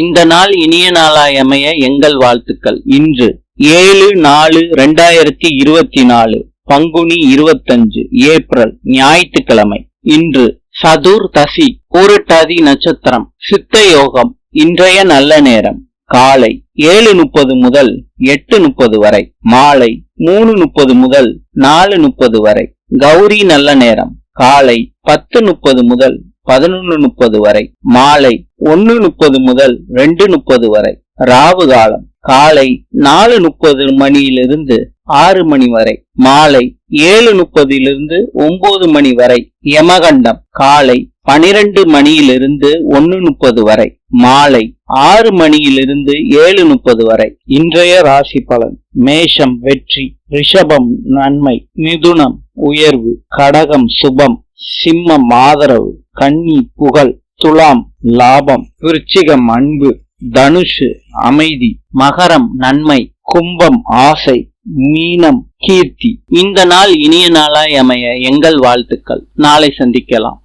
இந்த நாள் இனிய நாளாய் அமைய எங்கள் வாழ்த்துக்கள். இன்று ஏழு நாலு ரெண்டாயிரத்தி இருபத்தி நாலு பங்குனி இருபத்தஞ்சு ஏப்ரல் ஞாயிற்றுக்கிழமை. இன்று சதுர் தசி பூரட்டாதி நட்சத்திரம் சித்த யோகம் இன்றைய நல்ல நேரம். காலை ஏழு முப்பது முதல் எட்டு முப்பது வரை மாலை மூணு முப்பது முதல் நாலு முப்பது வரை கௌரி நல்ல நேரம். காலை பத்து முப்பது முதல் பதினொன்று முப்பது வரை மாலை ஒன்னு முப்பது முதல் ரெண்டு முப்பது வரை ராவு காலம். காலை நாலு முப்பது மணியிலிருந்து ஆறு மணி வரை. மாலை ஏழு முப்பதிலிருந்து ஒன்பது மணி வரை யமகண்டம். காலை பனிரெண்டு மணியிலிருந்து ஒன்னு முப்பது வரை. மாலை ஆறு மணியிலிருந்து ஏழு முப்பது வரை. இன்றைய ராசி பலன். மேஷம் வெற்றி ரிஷபம் நன்மை மிதுனம் உயர்வு கடகம் சுபம் சிம்மம் ஆதரவு கன்னி புகழ் துலாம் லாபம் விருச்சிகம் அன்பு தனுஷு அமைதி மகரம் நன்மை கும்பம் ஆசை மீனம் கீர்த்தி. இந்த நாள் இனிய நாளாய் அமைய எங்கள் வாழ்த்துக்கள். நாளை சந்திக்கலாம்.